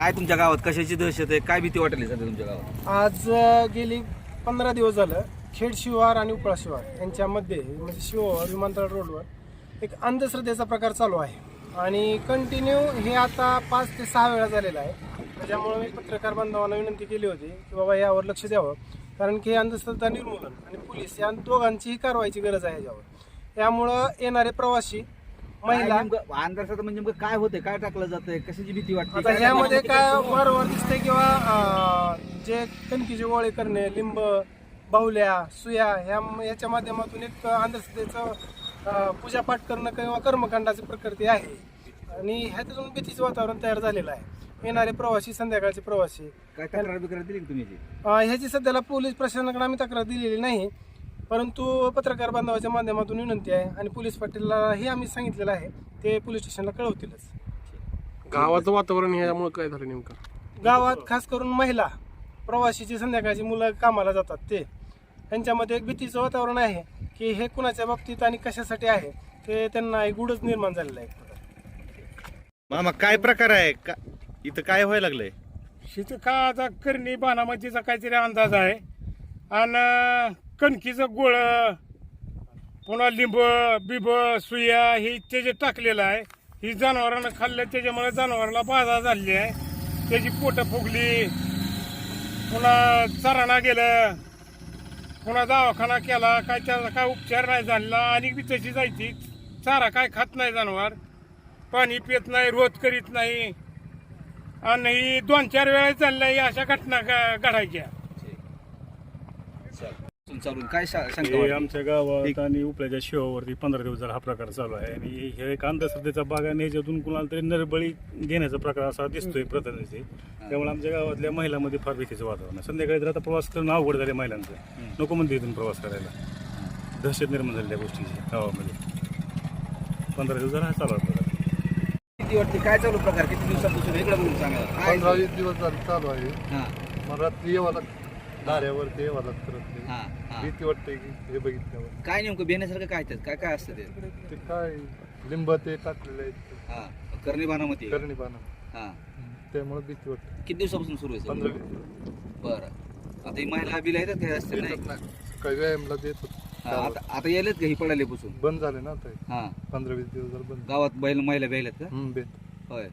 काय तुमच्या गावात? कशाची दहशत आहे? काय भीती वाटली सध्या तुमच्या गावात? आज अ, गेली पंधरा दिवस झालं खेड शिवार आणि उपळा शिवार यांच्यामध्ये म्हणजे शिवार विमानतळ रोडवर एक अंधश्रद्धेचा प्रकार चालू आहे. आणि कंटिन्यू हे आता पाच ते सहा वेळा झालेलं आहे. त्याच्यामुळे मी पत्रकार बांधवांना विनंती केली होती की बाबा यावर लक्ष द्यावं. कारण की हे अंधश्रद्धा निर्मूलन आणि पोलीस या दोघांचीही कारवाईची गरज आहे याच्यावर. त्यामुळं येणारे प्रवासी महिला. नेमकं- अंधाराचं म्हणजे नेमकं काय होते काय टाकलं जातंय? कशाची भीती वाटते? आता ह्यामध्ये काय वारंवार दिसतंय किंवा अं, जे कणकीचे ओळे करणे लिंब बाहुल्या सुया ह्या याच्या माध्यमातून एक अंधश्रद्धेचं अं, पूजापाठ करणं किंवा कर्मकांडाची प्रकृती आहे. आणि ह्याच्यातून भीतीचं वातावरण तयार झालेलं आहे. येणारे प्रवासी संध्याकाळचे प्रवासी. काय तक्रार बिक्रार दिली का तुम्ही याची? अं, ह्याची सध्याला पोलीस प्रशासनाकडे आम्ही तक्रार दिलेली नाही. परंतु पत्रकार बांधवाच्या माध्यमातून विनंती आहे आणि पोलीस पाटीलला हे आम्ही सांगितलेलं आहे ते पोलीस स्टेशनला कळवतीलच. गावाचं वातावरण ह्यामुळे काय झालं नेमकं? गावात खास करून महिला प्रवासीची संध्याकाळची मुलं कामाला जातात ते. त्यांच्यामध्ये एक भीतीचं वातावरण आहे की हे कुणाच्या बाबतीत आणि कशासाठी आहे ते त्यांना एक गुडच निर्माण झालेलं आहे. मामा काय प्रकार आहे? का इथं काय व्हायला लागलंय? शेती का आता करणी बाणामतीचा काहीतरी अंदाज आहे. आणि कणकीचं गोळ पुन्हा लिंब बिब सुया हे त्याचे टाकलेलं आहे ही जनावरांना खाल्लं त्याच्यामुळे जनावराला बाधा झालेली आहे. त्याची पोटं फुगली. पुन्हा चराणा गेलं. पुन्हा दवाखाना केला. काय त्याचा काय उपचार नाही झाला आणि बी तशी जायची. चारा काय खात नाही जनावर. पाणी पित नाही रोध करीत नाही. आणि ही दोन चार वेळा चालल्या अशा घटना घ- घडायच्या. चालून काय शा- शंका हे वाटली? आमच्या गावात आणि उपल्याच्या शिवावरती पंधरा दिवस झाला हा प्रकार चालू आहे. आणि हे एक अंधश्रद्धेचा भाग आहे आणि ह्याच्यातून कुणाला तरी नरबळी घेण्याचा प्रकार असा दिसतोय प्रथमचे त्यामुळे आमच्या गावातल्या महिलांमध्ये फार भीतीचं वातावरण आहे. संध्याकाळी तर आता प्रवास करणं अवघड झाले महिलांचं. नको म्हणते इथून प्रवास करायला. दहशत निर्माण झाली त्या गोष्टीची गावामध्ये. पंधरा दिवस झाला हा चालू आहे प्रकार. भीती वाटते? काय चालू प्रकार? किती दिवसापासून इकडे म्हणून सांगा. काय? पंधरा वीस दिवस झाले चालू आहे. हा. मग रात्री यावं लागतं दाऱ्यावरती यावं लागतं रात्री हा हा. भीती वाटते की हे बघितल्यावर. काय नेमकं भेण्यासारखं काय त्यात? काय काय असतं ते? ते काय लिंब ते टाकलेले आहेत. हा करणी बाणामती करणी पानं हा. त्यामुळे भीती वाटते. किती दिवसापासून सुरू आहे पंधरा सर? दिवस. बरं. आता ही महिला बिल येतात काय असते नाही? येतात ना. काही व्यायामला देत होते. हा, आता आता यायलेत का ही पडायला पासून? बंद झाले ना आता हे. हा. पंधरा वीस दिवस झाले बंद. गावात बैल महिला बिल्यात का? हम्म, बेत होय.